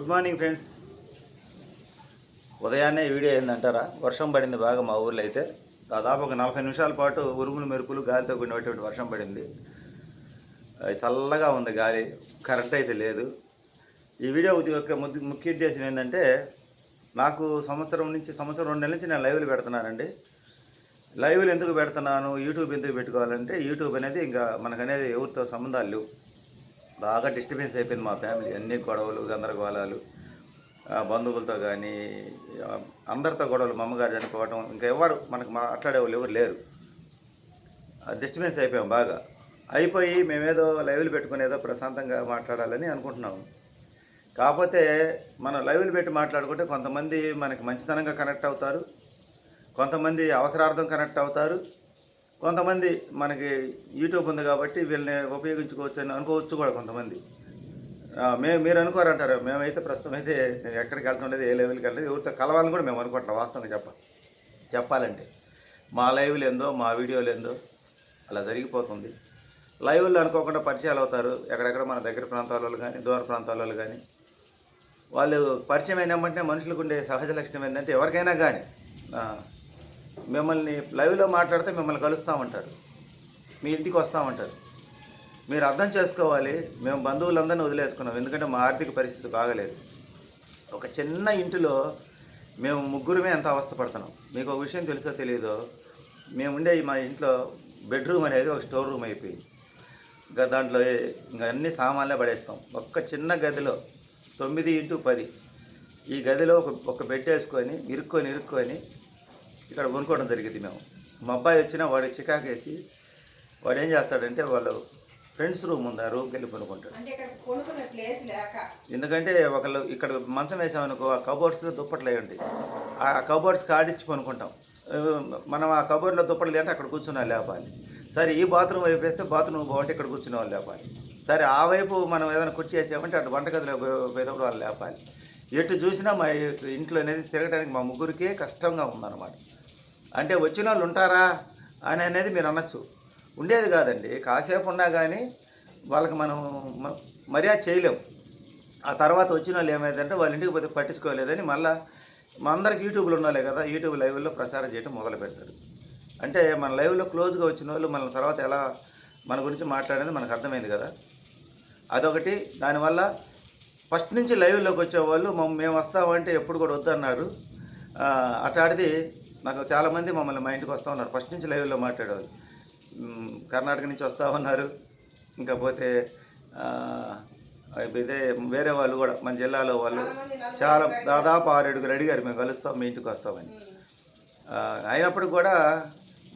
Good morning friends. ఉదయాన్నే video ఏందంటారా? వర్షం పడింది బాగా మా ఊర్లో అయితే. దాదాపు ఒక నలభై నిమిషాల పాటు ఉరుములు మెరుపులు గాలితో కూడినటువంటి వర్షం పడింది. అది చల్లగా ఉంది గాలి కరెంట్ అయితే లేదు. ఈ వీడియో యొక్క ముఖ్య ఉద్దేశం ఏంటంటే నాకు సంవత్సరం నుంచి సంవత్సరం రెండు నెలల నుంచి నేను లైవ్లు పెడుతున్నానండి. లైవ్లు ఎందుకు పెడుతున్నాను? యూట్యూబ్ ఎందుకు పెట్టుకోవాలంటే యూట్యూబ్ అనేది ఇంకా మనకనేది ఎవరితో సంబంధాలు లేవు. బాగా డిస్టర్బెన్స్ అయిపోయింది మా ఫ్యామిలీ. అన్ని గొడవలు గందరగోళాలు బంధువులతో కానీ అందరితో గొడవలు మా అమ్మగారు చనిపోవటం ఇంకా ఎవరు మనకు మాట్లాడే వాళ్ళు ఎవరు లేరు. డిస్టర్బెన్స్ అయిపోయాం బాగా. అయిపోయి మేమేదో లైవ్లు పెట్టుకుని ఏదో ప్రశాంతంగా మాట్లాడాలని అనుకుంటున్నాము కాకపోతే మనం లైవ్లు పెట్టి మాట్లాడుకుంటే కొంతమంది మనకి మంచితనంగా కనెక్ట్ అవుతారు. కొంతమంది అవసరార్థం కనెక్ట్ అవుతారు. కొంతమంది మనకి యూట్యూబ్ ఉంది కాబట్టి వీళ్ళని ఉపయోగించుకోవచ్చు అని అనుకోవచ్చు కూడా కొంతమంది. మే మీరు అనుకోరంటారు. మేమైతే ప్రస్తుతం అయితే ఎక్కడికి వెళ్ళటం లేదు ఏ లెవెల్కి వెళ్ళలేదు ఎవరితో కలవాలని కూడా మేము అనుకుంటాం వాస్తవంగా చెప్ప చెప్పాలంటే. మా లైవ్లు ఏందో మా వీడియోలు ఏందో అలా జరిగిపోతుంది. లైవ్లు అనుకోకుండా పరిచయాలు అవుతారు. ఎక్కడెక్కడ మన దగ్గర ప్రాంతాల వాళ్ళు కానీ దూర ప్రాంతాల వాళ్ళు కానీ. వాళ్ళు పరిచయం అయినమంటే మనుషులకు ఉండే సహజ లక్షణం ఏంటంటే ఎవరికైనా కానీ మిమ్మల్ని లైవ్లో మాట్లాడితే మిమ్మల్ని కలుస్తామంటారు మీ ఇంటికి వస్తామంటారు మీరు అర్థం చేసుకోవాలి మేము బంధువులందరినీ వదిలేసుకున్నాం. ఎందుకంటే మా ఆర్థిక పరిస్థితి బాగలేదు. ఒక చిన్న ఇంటిలో మేము ముగ్గురమే ఎంత అవస్థపడుతున్నాం. మీకు ఒక విషయం తెలుసో తెలియదో మేము ఉండే మా ఇంట్లో బెడ్రూమ్ అనేది ఒక స్టోర్ రూమ్ అయిపోయింది. ఇంకా దాంట్లో ఇంకా అన్ని సామాన్లే పడేస్తాం. ఒక్క చిన్న గదిలో తొమ్మిది ఇంటూ పది. ఈ గదిలో ఒక ఒక బెడ్ వేసుకొని ఇరుక్కొని ఇరుక్కొని ఇక్కడ కొనుక్కోవడం జరిగింది మేము. మా అబ్బాయి వచ్చినా వాడు చికాకేసి వాడు ఏం చేస్తాడంటే వాళ్ళు ఫ్రెండ్స్ రూమ్ ఉంది ఆ రూమ్కి వెళ్ళి కొనుక్కుంటాడు ఎందుకంటే ఒకళ్ళు ఇక్కడ మంచం వేసామనుకో ఆ కబోర్డ్స్లో దుప్పట్లు అయి ఉంటాయి. ఆ కబోర్డ్స్ కాడిచ్చి కొనుక్కుంటాం మనం ఆ కబోర్డ్లో దుప్పట్లు అంటే అక్కడ కూర్చున్నా లేపాలి. సరే ఈ బాత్రూమ్ వైపు వేస్తే బాత్రూమ్ బాగుంటే ఇక్కడ కూర్చునే వాళ్ళు లేపాలి. సరే ఆ వైపు మనం ఏదైనా కుర్చీ వేసామంటే అటు వంటగదిలో పోయి- పోయేటప్పుడు వాళ్ళు లేపాలి. ఎటు చూసినా మా ఇంట్లో అనేది తిరగడానికి మా ముగ్గురికే కష్టంగా ఉందన్నమాట. అంటే వచ్చిన వాళ్ళు ఉంటారా అని అనేది మీరు అనొచ్చు. ఉండేది కాదండి. కాసేపు ఉన్నా కానీ వాళ్ళకి మనం మర్యాద చేయలేం. ఆ తర్వాత వచ్చిన వాళ్ళు ఏమైందంటే వాళ్ళ ఇంటికి పోతే పట్టించుకోలేదని మళ్ళీ మనందరికి అందరికి యూట్యూబ్లో ఉన్నాలే కదా యూట్యూబ్ లైవ్లో ప్రసారం చేయడం మొదలు పెడతారు. అంటే మన లైవ్లో క్లోజ్గా వచ్చిన వాళ్ళు మన తర్వాత ఎలా మన గురించి మాట్లాడేది మనకు అర్థమైంది కదా. అదొకటి. దానివల్ల ఫస్ట్ నుంచి లైవ్లోకి వచ్చేవాళ్ళు మేము వస్తామంటే ఎప్పుడు కూడా వద్దన్నారు. ఆ, అట్లాంటిది నాకు చాలామంది మమ్మల్ని మా ఇంటికి వస్తూ ఉన్నారు. ఫస్ట్ నుంచి లైవ్లో మాట్లాడేవాళ్ళు. కర్ణాటక నుంచి వస్తూ ఉన్నారు. ఇంకా పోతే ఇదే వేరే వాళ్ళు కూడా మన జిల్లాలో వాళ్ళు చాలా దాదాపు ఆరేడుగురు అడిగారు మేము కలుస్తాం మీ ఇంటికి వస్తామని. ఆ, అయినప్పటికి కూడా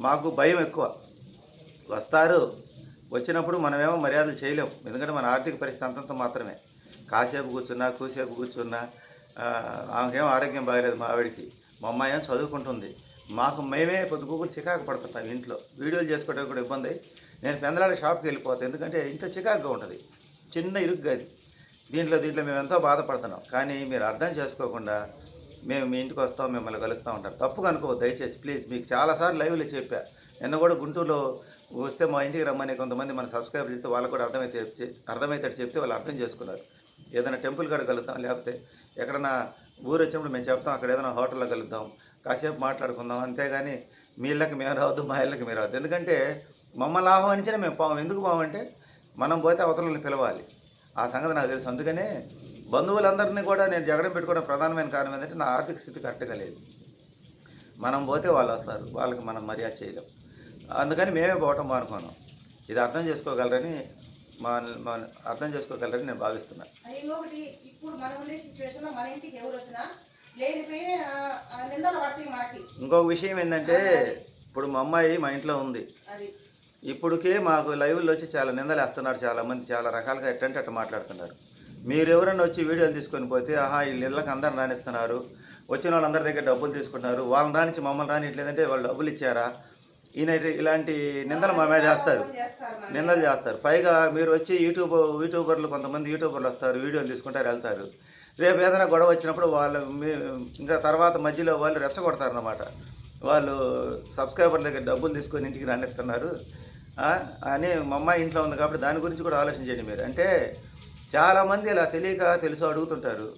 మాకు భయం ఎక్కువ. వస్తారు వచ్చినప్పుడు మనమేమో మర్యాదలు చేయలేం. ఎందుకంటే మన ఆర్థిక పరిస్థితి అంతంత మాత్రమే. కాసేపు కూర్చున్నా కూసేపు కూర్చున్నా ఆ, ఆమెకేం ఆరోగ్యం బాగలేదు మా ఆవిడికి. మా అమ్మాయి చదువుకుంటుంది. మాకు మేమే పొద్దుగూకులు చికాకు పడుతుంటాం ఇంట్లో. వీడియోలు చేసుకోవడానికి కూడా ఇబ్బంది. నేను పెందలాడ షాప్కి వెళ్ళిపోతాను ఎందుకంటే ఇంట్లో చికాకుగా ఉంటుంది. చిన్న ఇరుగ్గా అది. దీంట్లో దీంట్లో మేము ఎంతో బాధపడుతున్నాం. కానీ మీరు అర్థం చేసుకోకుండా మేము మీ ఇంటికి వస్తాం మిమ్మల్ని కలుస్తూ ఉంటాం తప్పుగా అనుకోవద్దు. దయచేసి ప్లీజ్ మీకు చాలాసార్లు లైవ్లో చెప్పా. నిన్న కూడా గుంటూరులో వస్తే మా ఇంటికి రమ్మని కొంతమంది మన సబ్స్క్రైబర్ చెప్తే వాళ్ళకు కూడా అర్థమైతే చెప్- అర్థమవుతాడు చెప్తే వాళ్ళు అర్థం చేసుకున్నారు. ఏదైనా టెంపుల్ కాడ కలుద్దాం లేకపోతే ఎక్కడన్నా ఊరు వచ్చినప్పుడు మేము చెప్తాం అక్కడ ఏదైనా హోటల్లో కలుద్దాం కాసేపు మాట్లాడుకుందాం అంతేగాని మీ ఇళ్ళకి మేము రావద్దు మా ఇళ్ళకి మీరు రావద్దు. ఎందుకంటే మమ్మల్ని ఆహ్వానించిన మేము పాము ఎందుకు పోమంటే మనం పోతే అవతలని పిలవాలి. ఆ సంగతి నాకు తెలుసు. అందుకనే బంధువులందరినీ కూడా నేను జగడం పెట్టుకోవడం ప్రధానమైన కారణం ఏంటంటే నా ఆర్థిక స్థితి కరెక్ట్గా లేదు. మనం పోతే వాళ్ళు వస్తారు వాళ్ళకి మనం మర్యాద చేయలేం. అందుకని మేమే పోవటం మానుకున్నాం ఇది అర్థం చేసుకోగలరని మా అర్థం చేసుకోగలరని నేను భావిస్తున్నాను అది ఇంకొకటి ఇప్పుడు మనం ఉండే సిచ్యువేషన్లో మన ఇంటికి ఎవరు వచ్చినా లేనిపోయి నిందలు పడతాయి మనకి. ఇంకొక విషయం ఏంటంటే ఇప్పుడు మా అమ్మాయి మా ఇంట్లో ఉంది. ఇప్పుడుకే మాకు లైవ్లో వచ్చి చాలా నిందలు వేస్తున్నారు చాలా మంది చాలా రకాలుగా ఎట్టంటే అట్ట మాట్లాడుతున్నారు. మీరు ఎవరైనా వచ్చి వీడియోలు తీసుకొని పోతే ఆహా వీళ్ళు ఇళ్ళకి అందరు రానిస్తున్నారు. వచ్చిన వాళ్ళందరి దగ్గర డబ్బులు తీసుకుంటున్నారు. వాళ్ళని రానిచ్చి మమ్మల్ని రానిట్లేదంటే వాళ్ళు డబ్బులు ఇచ్చారా? ఈయన ఇలాంటి నిందలు మా మీద చేస్తారు. నిందలు చేస్తారు. పైగా మీరు వచ్చి యూట్యూబ్ యూట్యూబర్లు కొంతమంది యూట్యూబర్లు వస్తారు వీడియోలు తీసుకుంటారు వెళ్తారు. రేపు ఏదైనా గొడవ వచ్చినప్పుడు వాళ్ళు మీ- ఇంకా తర్వాత మధ్యలో వాళ్ళు రెచ్చగొడతారన్నమాట. వాళ్ళు సబ్స్క్రైబర్ దగ్గర డబ్బులు తీసుకొని ఇంటికి రానిస్తున్నారు. అని మా అమ్మాయి ఇంట్లో ఉంది కాబట్టి దాని గురించి కూడా ఆలోచించండి మీరు. అంటే చాలామంది ఇలా తెలియక తెలుసు అడుగుతుంటారు.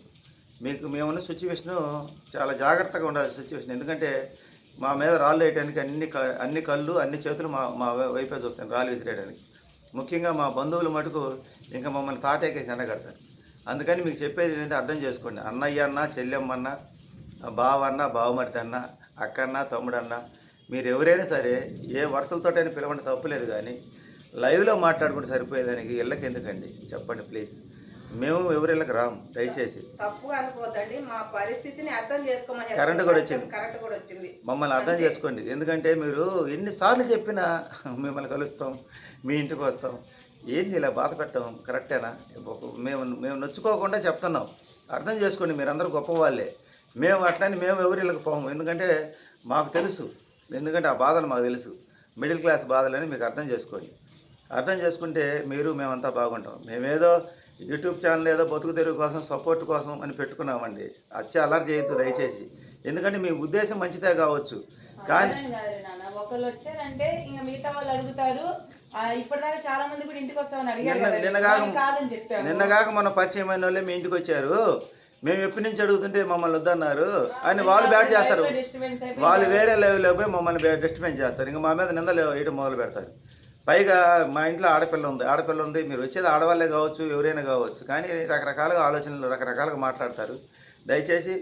మీకు మేమున్న సిచ్యువేషను చాలా జాగ్రత్తగా ఉండాలి సిచ్యువేషన్. ఎందుకంటే మా మీద రాళ్ళు వేయడానికి అన్ని క- అన్ని కళ్ళు అన్ని చేతులు మా మా వై- వైపే చూస్తాను రాళ్ళు విసిరేయడానికి. ముఖ్యంగా మా బంధువులు మటుకు ఇంకా మమ్మల్ని తాటేకేసి ఎండగడతారు. అందుకని మీకు చెప్పేది ఏంటంటే అర్థం చేసుకోండి. అన్నయ్య అన్న చెల్లెమ్మన్న బావన్న బావ బావమరిది అన్న అక్క అన్న మీరు ఎవరైనా సరే ఏ వరుసలతోటైనా పిలవండి తప్పులేదు కానీ లైవ్లో మాట్లాడుకుంటే సరిపోయేదానికి ఇళ్ళకి ఎందుకండి చెప్పండి ప్లీజ్. మేము ఎవరిళ్ళకి రాము దయచేసి. తప్పు అనుకోవద్దండి మా పరిస్థితిని అర్థం చేసుకోమని కరెంట్ కూడా వచ్చింది. కరెంట్ కూడా వచ్చింది. మమ్మల్ని అర్థం చేసుకోండి. ఎందుకంటే మీరు ఎన్నిసార్లు చెప్పినా మిమ్మల్ని కలుస్తాం మీ ఇంటికి వస్తాం. ఏంది ఇలా బాధ పెట్టడం? కరెక్టేనా? మేము మేము నొచ్చుకోకుండా చెప్తున్నాం. అర్థం చేసుకోండి మీరందరూ గొప్పవాళ్ళే మేము అట్లని మేము ఎవరిళ్ళకి పోము. ఎందుకంటే మాకు తెలుసు. ఎందుకంటే ఆ బాధలు మాకు తెలుసు. మిడిల్ క్లాస్ బాధలని మీకు అర్థం చేసుకోండి. అర్థం చేసుకుంటే మీరు మేమంతా బాగుంటాం. మేమేదో యూట్యూబ్ ఛానల్ ఏదో బతుకు తెరుగు కోసం సపోర్ట్ కోసం అని పెట్టుకున్నామండి. అచ్చి అలర్ చేయొద్దు దయచేసి. ఎందుకంటే మీ ఉద్దేశం మంచిదే కావచ్చు. కానీ ఒకళ్ళు వచ్చారంటే ఇంకా మిగతా వాళ్ళు అడుగుతారు. ఇప్పటిదాకా చాలా మంది కూడా ఇంటికి వస్తామని అడిగారు నిన్నగాక కాదని మన పరిచయం అయిన వాళ్ళే మీ ఇంటికి వచ్చారు. మేము ఎప్పటి నుంచి అడుగుతుంటే మమ్మల్ని వద్దన్నారు అని వాళ్ళు బ్యాడ్ చేస్తారు. వాళ్ళు వేరే లెవెల్లో పోయి మమ్మల్ని డిస్టర్బెన్స్ చేస్తారు. ఇంకా మా మీద నిందలు వేయడం మొదలు పెడతారు. పైగా మా ఇంట్లో ఆడపిల్ల ఉంది. ఆడపిల్ల ఉంది. మీరు వచ్చేది ఆడవాళ్ళే కావచ్చు ఎవరైనా కావచ్చు. కానీ రకరకాలుగా ఆలోచనలు రకరకాలుగా మాట్లాడతారు. దయచేసి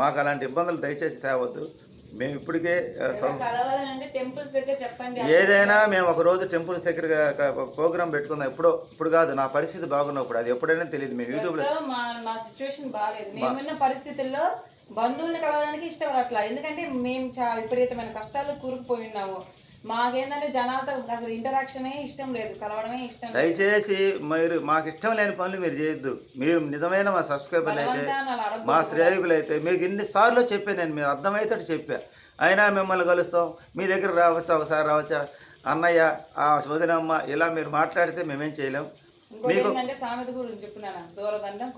మాకు అలాంటి ఇబ్బందులు దయచేసి తేవద్దు. మేము ఇప్పటికే ఏదైనా మేము ఒక రోజు టెంపుల్స్ దగ్గర ప్రోగ్రామ్ పెట్టుకుందాం. ఎప్పుడో ఇప్పుడు కాదు నా పరిస్థితి బాగున్నప్పుడు. అది ఎప్పుడైనా తెలియదు మేము మా సిచ్యువేషన్ బాగాలేదు మేమున్న పరిస్థితుల్లో బంధువుల్ని కలవడానికి ఇష్టం అట్లా ఎందుకంటే మేము చాలా విపరీతమైన కష్టాలు కూరుకుపోయి ఉన్నాము. మాకేంటంటే జనాలతో అసలు ఇంటరాక్షనే ఇష్టం లేదు కలవడమే ఇష్టం దయచేసి మీరు మాకు ఇష్టం లేని పనులు మీరు చేయొద్దు. మీరు నిజమైన మా సబ్స్క్రైబర్లు అయితే మా శ్రేయకులు అయితే మీకు ఎన్నిసార్లు చెప్పాను నేను మీరు అర్థమైతే చెప్పా. అయినా మిమ్మల్ని కలుస్తాం మీ దగ్గర రావచ్చా ఒకసారి రావచ్చా? అన్నయ్య ఆ వదినమ్మ ఇలా మీరు మాట్లాడితే మేమేం చేయలేం. చెప్పున్నాను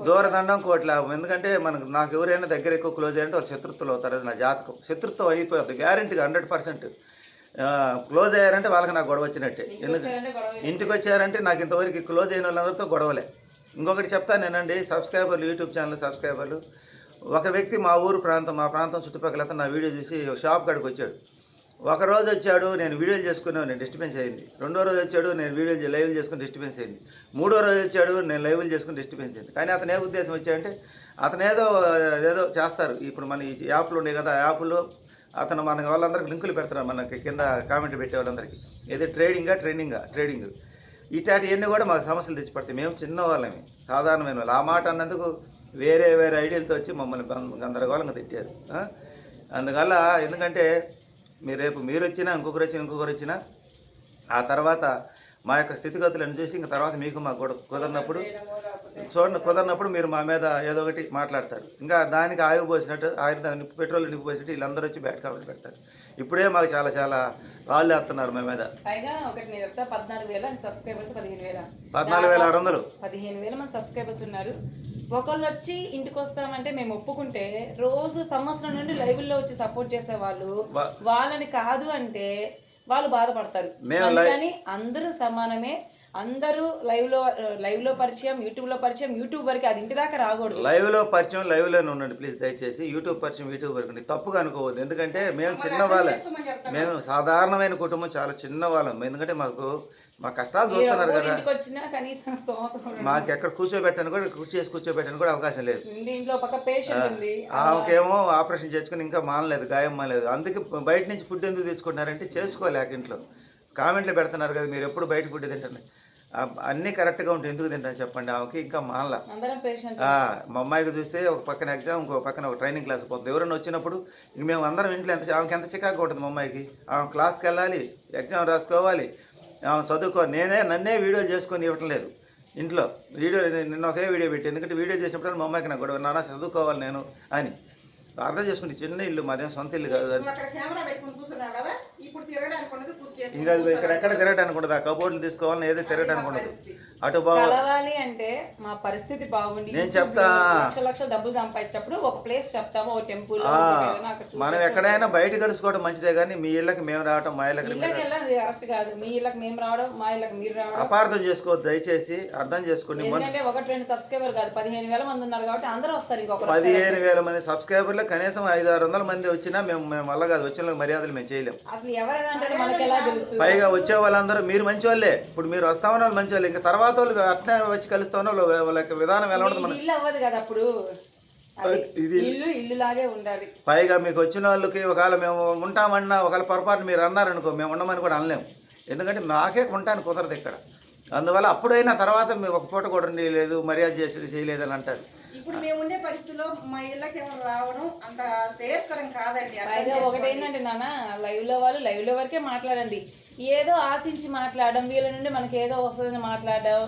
దూరదండం కోటి లాభం. ఎందుకంటే మనకు నాకు ఎవరైనా దగ్గర ఎక్కువ క్లోజ్ అయ్యంటే వాళ్ళు శత్రుత్వులు అవుతారు. అది నా జాతకం. శత్రుత్వం అయిపోతుంది గ్యారంటీగా హండ్రెడ్ పర్సెంట్ క్లోజ్ అయ్యారంటే వాళ్ళకి నాకు గొడవ వచ్చినట్టే. ఎందుకంటే ఇంటికి వచ్చారంటే నాకు ఇంతవరకు క్లోజ్ అయిన వాళ్ళందరితో గొడవలే. ఇంకొకటి చెప్తాను నేనండి సబ్స్క్రైబర్లు యూట్యూబ్ ఛానల్ సబ్స్క్రైబర్లు ఒక వ్యక్తి మా ఊరు ప్రాంతం మా ప్రాంతం చుట్టుపక్కల నా వీడియో చూసి షాప్ కాడికి వచ్చాడు. ఒక రోజు వచ్చాడు నేను వీడియోలు చేసుకున్నాను నేను డిస్టర్బెన్స్ అయింది. రెండో రోజు వచ్చాడు నేను వీడియోలు లైవ్లు చేసుకుని డిస్టర్బెన్స్ అయింది. మూడో రోజు వచ్చాడు నేను లైవ్లు చేసుకుని డిస్టర్బెన్స్ అయింది. కానీ అతను ఏ ఉద్దేశం వచ్చాడంటే అతను ఏదో ఏదో చేస్తారు. ఇప్పుడు మన ఈ యాప్లు ఉన్నాయి కదా యాప్లో అతను మన వాళ్ళందరికీ లింకులు పెడతారు మనకి కింద కామెంట్ పెట్టే వాళ్ళందరికీ. ఏదో ట్రేడింగా ట్రైనింగా ట్రేడింగ్. ఇట్లాంటివన్నీ కూడా మాకు సమస్యలు తెచ్చిపడతాయి మేము చిన్న వాళ్ళమే సాధారణమైన వాళ్ళు. ఆ మాట అన్నందుకు వేరే వేరే ఐడియాలతో వచ్చి మమ్మల్ని గందరగోళంగా తిట్టారు. అందువల్ల ఎందుకంటే మీరు రేపు మీరు వచ్చినా ఇంకొకరు వచ్చినా ఇంకొకరు వచ్చినా ఆ తర్వాత మా యొక్క స్థితిగతులను చూసి ఇంక తర్వాత మీకు మాకు కూడా కుదరినప్పుడు చూడండి కుదరినప్పుడు మీరు మా మీద ఏదో ఒకటి మాట్లాడతారు. ఇంకా దానికి ఆయువు పోసినట్టు ఆయుధ నిప్పు పెట్రోల్ నిప్పు పోసినట్టు వీళ్ళందరూ వచ్చి బ్యాట్ కామెంట్ పెడతారు. ఇప్పుడే మాకు చాలా చాలా రాళ్ళు వేస్తున్నారు మా మీద. పద్నాలుగు వేల ఆరు వందలు. పదిహేను వేల మంది సబ్స్క్రైబర్స్ ఉన్నారు. ఒకళ్ళు వచ్చి ఇంటికి వస్తామంటే మేము ఒప్పుకుంటే రోజు సంవత్సరం నుండి లైవ్లో వచ్చి సపోర్ట్ చేసే వాళ్ళు వాళ్ళని కాదు అంటే వాళ్ళు బాధపడతారు. అందుకని అందరూ సమానమే. అందరూ లైవ్లో లైవ్లో పరిచయం యూట్యూబ్లో పరిచయం యూట్యూబ్ వరకు అది ఇంటి దాకా రాకూడదు. లైవ్లో పరిచయం లైవ్లోనే ఉండండి ప్లీజ్ దయచేసి. యూట్యూబ్ పరిచయం యూట్యూబ్ వరకు తప్పుగా అనుకోవద్దు. ఎందుకంటే మేము చిన్న వాళ్ళే. చేసుకోమని చెప్తాను మేము సాధారణమైన కుటుంబం చాలా చిన్న వాళ్ళం. ఎందుకంటే మాకు మా కష్టాలు చూస్తున్నారు కదా. ఇంటికి వచ్చినా కనీసం స్తోత్రం ఉండదు. మాకు ఎక్కడ కూర్చోబెట్టాను కూడా కుర్చీ చేసి కూర్చోబెట్టాను కూడా అవకాశం లేదు. ఇంటి ఇంట్లో పక్క పేషెంట్ ఉంది. ఆమెకేమో ఆపరేషన్ చేసుకుని ఇంకా మానలేదు గాయం మానలేదు. అందుకే బయట నుంచి ఫుడ్ ఎందుకు తెచ్చుకుంటున్నారంటే చేసుకోలేక ఇంట్లో. కామెంట్లు పెడుతున్నారు కదా మీరు ఎప్పుడు బయట ఫుడ్ తింటారు అన్నీ కరెక్ట్గా ఉంటే ఎందుకు తింటాను చెప్పండి ఆమెకి? ఇంకా మానలా. అందరం పేషెంట్ ఆ, మా అమ్మాయికి చూస్తే ఒక పక్కన ఎగ్జామ్ ఇంకో పక్కన ఒక ట్రైనింగ్ క్లాస్ పోతుంది. ఎవరైనా వచ్చినప్పుడు ఇంక మేము అందరం ఇంట్లో ఎంత ఆమెకి ఎంత చికాకు ఉంటుంది మా అమ్మాయికి? ఆమె క్లాస్కి వెళ్ళాలి ఎగ్జామ్ రాసుకోవాలి. ఆమె చదువుకో నేనే నన్నే వీడియో చేసుకొని ఇవ్వటం లేదు. ఇంట్లో వీడియో నిన్న ఒకే వీడియో పెట్టి ఎందుకంటే వీడియో చేసినప్పుడు మా అమ్మాయికి నాకు గొడవ నాన్న చదువుకోవాలి నేను అని. అర్థం చేసుకుంటే చిన్న ఇల్లు మాదేం సొంత ఇల్లు కాదు? అది ఇక్కడ ఎక్కడ తిరగడానికి ఉండదు. ఆ కబోర్డులు తీసుకోవాలని ఏదో తిరగడానికి ఉండదు. అటు కలవాలి అంటే మా పరిస్థితి బాగుండి. నేను చెప్తా. లక్ష లక్షల డబ్బులు సంపాదించినప్పుడు ఒక ప్లేస్ చెప్తాము ఒక టెంపుల్ మనం ఎక్కడైనా బయట కలుసుకోవడం మంచిదే కానీ మీ ఇళ్ళకి మేము రావటం మా ఇళ్ళకి ఇళ్ళకి కరెక్ట్ కాదు. మీ ఇళ్ళకి మేము రావడం మా ఇళ్ళకి మీరు రావడం. అపార్థం చేసుకోవద్దు దయచేసి అర్థం చేసుకోండి. ఎందుకంటే ఒకటి రెండు సబ్స్క్రైబర్ కాదు పదిహేను వేల మంది ఉన్నారు కాబట్టి అందరూ వస్తారు ఇంకొకరు పదిహేను వేల మంది సబ్స్క్రైబర్లు కనీసం ఐదు ఆరు వందల మంది వచ్చినా మేము మేము వల్ల కాదు. వచ్చిన మర్యాదలు మేము చేయలేం. అసలు ఎవరైనా అంటే మనకి ఎలా తెలుసు? పైగా వచ్చే వాళ్ళందరూ మీరు మంచి వాళ్ళే. ఇప్పుడు మీరు వస్తామన్న వాళ్ళు మంచి వాళ్ళు. ఇంకా తర్వాత వాళ్ళు అట్నే వచ్చి కలుస్తామన్న వాళ్ళ యొక్క విధానం ఎలా ఉంటుంది ఇల్లు అవ్వదు కదా అప్పుడు. ఇది ఇల్లు ఇల్లు లాగే ఉండాలి. పైగా మీకు వచ్చిన వాళ్ళకి ఒకవేళ మేము ఉంటామన్నా ఒకవేళ పొరపాటు మీరు అన్నారనుకో మేము ఉండమని కూడా అనలేము. ఎందుకంటే మాకే ఉంటాను కుదరదు ఇక్కడ. అందువల్ల అప్పుడైనా తర్వాత మేము ఒక పూట కూడా లేదు మర్యాద చేసి చేయలేదు అని అంటారు. ఇప్పుడు మేము ఉండే పరిస్థితిలో మా ఇళ్ళకి ఎవరు రావడం అంత శ్రేయస్కరం కాదండి అర్థం పైగా ఒకటి ఏంటంటే నాన్న లైవ్లో వాళ్ళు లైవ్లో వరకే మాట్లాడండి. ఏదో ఆశించి మాట్లాడడం వీళ్ళ నుండి మనకి ఏదో వస్తుందని మాట్లాడడం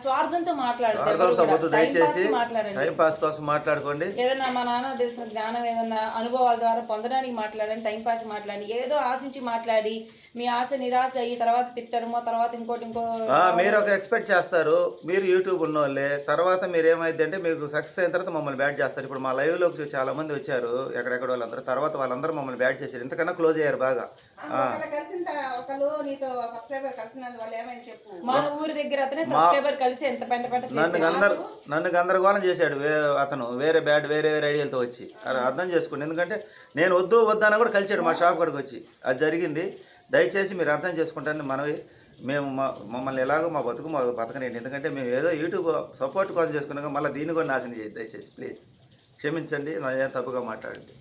స్వార్థంతో మాట్లాడతారు టైం పాస్ కోసం మాట్లాడుకోండి. ఏదైనా మా నాన్న తెలిసిన జ్ఞానం ఏదన్నా అనుభవాల ద్వారా పొందడానికి మాట్లాడండి టైం పాస్ మాట్లాడి ఏదో ఆశించి మాట్లాడి మీ ఆశ నిరాశ అయ్యి తర్వాత తిట్టడమో తర్వాత ఇంకోటి ఇంకో మీరు ఒక ఎక్స్పెక్ట్ చేస్తారు. మీరు యూట్యూబ్ ఉన్న వాళ్ళే తర్వాత మీరు ఏమైంది అంటే మీకు సక్సెస్ అయిన తర్వాత మమ్మల్ని బ్యాట్ చేస్తారు. ఇప్పుడు మా లైవ్లోకి చాలా మంది వచ్చారు ఎక్కడెక్కడ వాళ్ళందరూ. తర్వాత వాళ్ళందరూ మమ్మల్ని బ్యాట్ చేశారు. ఇంతకన్నా క్లోజ్ అయ్యారు బాగా. మన ఊరి దగ్గర అతనే సబ్స్క్రైబర్ కలిసి ఎంత పెంట పెంట నన్ను గందర నన్ను గందరగోళం చేశాడు అతను. వేరే బ్యాట్ వేరే వేరే ఐడియాలతో వచ్చి. అది అర్థం చేసుకోండి ఎందుకంటే నేను వద్దు వద్దన కూడా కలిచాడు మా షాప్ కాడికి వచ్చి. అది జరిగింది. దయచేసి మీరు అర్థం చేసుకుంటారని మనవి. మేము మా మమ్మల్ని ఎలాగో మా బతుకు మా బతకనేయండి. ఎందుకంటే మేము ఏదో యూట్యూబ్ సపోర్ట్ కోసం చేసుకున్నాక మళ్ళీ దీన్ని కూడా నాశనం చేయదు దయచేసి. ప్లీజ్. క్షమించండి. నా తప్పుగా మాట్లాడండి.